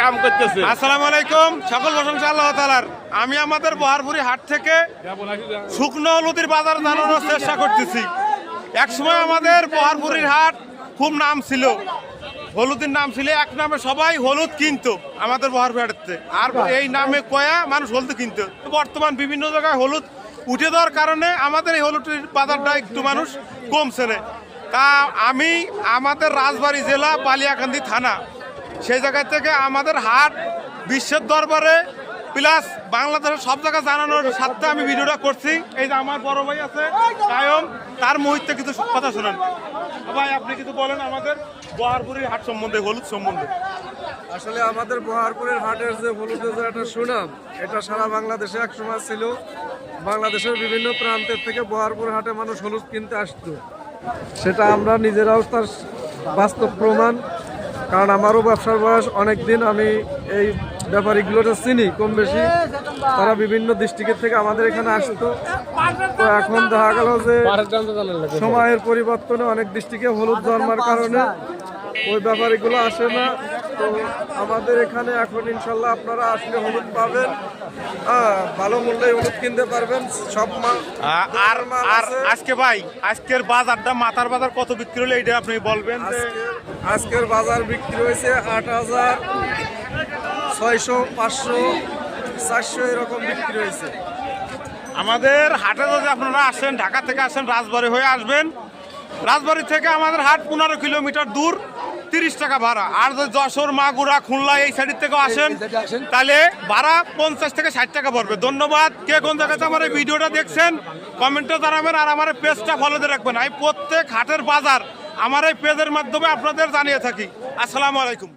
কাম করতেছে। আসসালামু আলাইকুম, সকল প্রশংসা আল্লাহ তালার আমি আমাদের বহারপুরি হাট থেকে শুকনো হলুদের বাজার জানানোর চেষ্টা করতেছি। একসময় আমাদের বহারপুরির হাট খুব নাম ছিল। হলুদের নাম ছিল, এক নামে সবাই হলুদ কিনতো আমাদের বহারপুরি হাটেতে আর এই নামে কয়া মানুষ হলুদ কিনতো। বর্তমান বিভিন্ন জায়গায় হলুদ উঠে দেওয়ার কারণে আমাদের এই হলুদের বাজারটা একটু মানুষ কমছে না। তা আমি আমাদের রাজবাড়ী জেলা বালিয়াকান্দি থানা সেই জায়গা থেকে আমাদের হাট, বিশ্বের দরবারে প্লাস বাংলাদেশের সব জায়গায় জানানোর সাথে আমি ভিডিওটা করছি। এই যে আমার বড় ভাই আছে, কায়ম, তার মুহূর্তে কিছু কথা শোনান। ভাই, আপনি কিছু বলেন আমাদের বহারপুরের হাট সম্বন্ধে, হলুদ সম্বন্ধে। আসলে আমাদের বহারপুরের হাটের যে হলুদের যে একটা সুনাম, এটা সারা বাংলাদেশে এক সময় ছিল। বাংলাদেশের বিভিন্ন প্রান্তের থেকে বহারপুর হাটে মানুষ হলুদ কিনতে আসতো। সেটা আমরা নিজেরাও তার বাস্তব প্রমাণ কারণ আমারও ব্যবসার বয়স অনেক দিন আমি এই ব্যাপারীগুলোটা চিনি কম বেশি। তারা বিভিন্ন ডিস্ট্রিক্টের থেকে আমাদের এখানে আসতো। তো এখন দেখা গেল যে সময়ের পরিবর্তনে অনেক ডিস্ট্রিক্টে হলুদ জন্মার কারণে ওই ব্যাপারীগুলো আসে না। তো আমাদের এখানে এখন ইনশাল্লাহ আপনারা আসলে হলুদ পাবেন। হ্যাঁ ভালো মূল্যে হলুদ কিনতে পারবেন। সব মাল আর আজকে ভাই আজকের বাজারটা মাথার বাজার কত বিক্রি হলো এইটা আপনি বলবেন যে আজকের বাজার বিক্রি হয়েছে আট হাজার ছয়শো পাঁচশো চারশো এরকম বিক্রি হয়েছে। আমাদের হাটে যদি আপনারা আসেন ঢাকা থেকে আসেন রাজবাড়ি হয়ে আসবেন। রাজবাড়ি থেকে আমাদের হাট পনেরো কিলোমিটার দূর তিরিশ টাকা ভাড়া। আর যদি যশোর মাগুরা খুলনা এই সাইডের থেকেও আসেন তাহলে ভাড়া পঞ্চাশ থেকে ষাট টাকা পড়বে। ধন্যবাদ। কে কোন জায়গাতে আমার এই ভিডিওটা দেখছেন কমেন্টে জানাবেন আর আমার পেজটা ফলো দিয়ে রাখবেন। আমি প্রত্যেক হাটের বাজার আমার এই পেজের মাধ্যমে আপনাদের জানিয়ে থাকি। আসসালামু আলাইকুম।